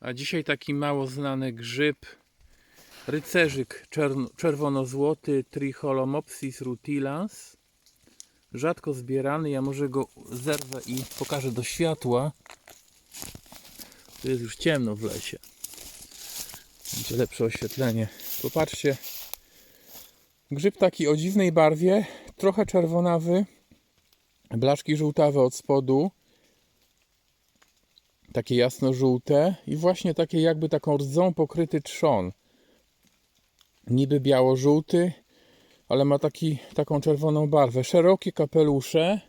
A dzisiaj taki mało znany grzyb, rycerzyk czerwono-złoty Tricholomopsis rutilans. Rzadko zbierany, ja może go zerwę i pokażę do światła. Tu jest już ciemno w lesie. Będzie lepsze oświetlenie. Popatrzcie. Grzyb taki o dziwnej barwie, trochę czerwonawy, blaszki żółtawe od spodu, takie jasno-żółte i właśnie takie jakby taką rdzą pokryty trzon. Niby biało-żółty, ale ma taki, taką czerwoną barwę. Szerokie kapelusze.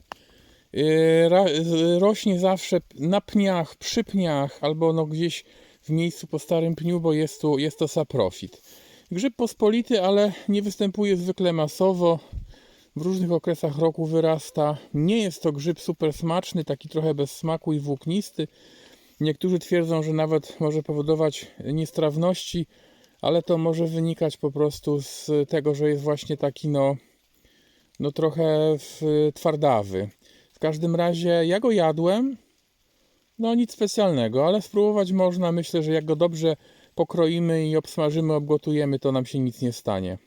Ra- z- rośnie zawsze na pniach, przy pniach albo no gdzieś w miejscu po starym pniu, bo jest, tu, jest to saprofit. Grzyb pospolity, ale nie występuje zwykle masowo. W różnych okresach roku wyrasta. Nie jest to grzyb super smaczny, taki trochę bez smaku i włóknisty. Niektórzy twierdzą, że nawet może powodować niestrawności, ale to może wynikać po prostu z tego, że jest właśnie taki no, no trochę twardawy. W każdym razie ja go jadłem. No nic specjalnego, ale spróbować można. Myślę, że jak go dobrze pokroimy i obsmażymy, obgotujemy, to nam się nic nie stanie.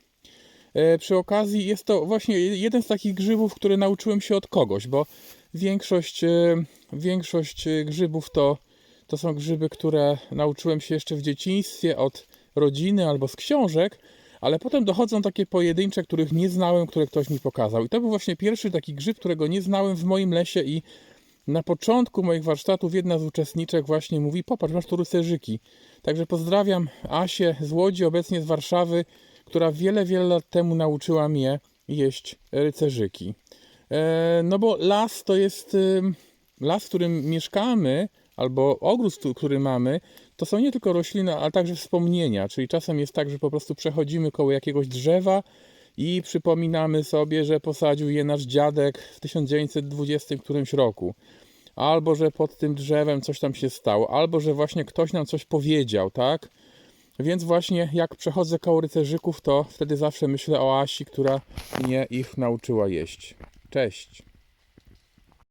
E, Przy okazji jest to właśnie jeden z takich grzybów, które nauczyłem się od kogoś, bo większość, e, większość grzybów to, to są grzyby, które nauczyłem się jeszcze w dzieciństwie od rodziny albo z książek, ale potem dochodzą takie pojedyncze, których nie znałem, które ktoś mi pokazał. I to był właśnie pierwszy taki grzyb, którego nie znałem w moim lesie i na początku moich warsztatów jedna z uczestniczek właśnie mówi, popatrz, masz tu rycerzyki. Także pozdrawiam Asię z Łodzi, obecnie z Warszawy, która wiele, wiele lat temu nauczyła mnie jeść rycerzyki. E, no bo las to jest las, w którym mieszkamy, albo ogród, który mamy, to są nie tylko rośliny, ale także wspomnienia. Czyli czasem jest tak, że po prostu przechodzimy koło jakiegoś drzewa i przypominamy sobie, że posadził je nasz dziadek w 1920 którymś roku. Albo że pod tym drzewem coś tam się stało, albo że właśnie ktoś nam coś powiedział, tak? Więc właśnie jak przechodzę koło rycerzyków, to wtedy zawsze myślę o Asi, która mnie ich nauczyła jeść. Cześć.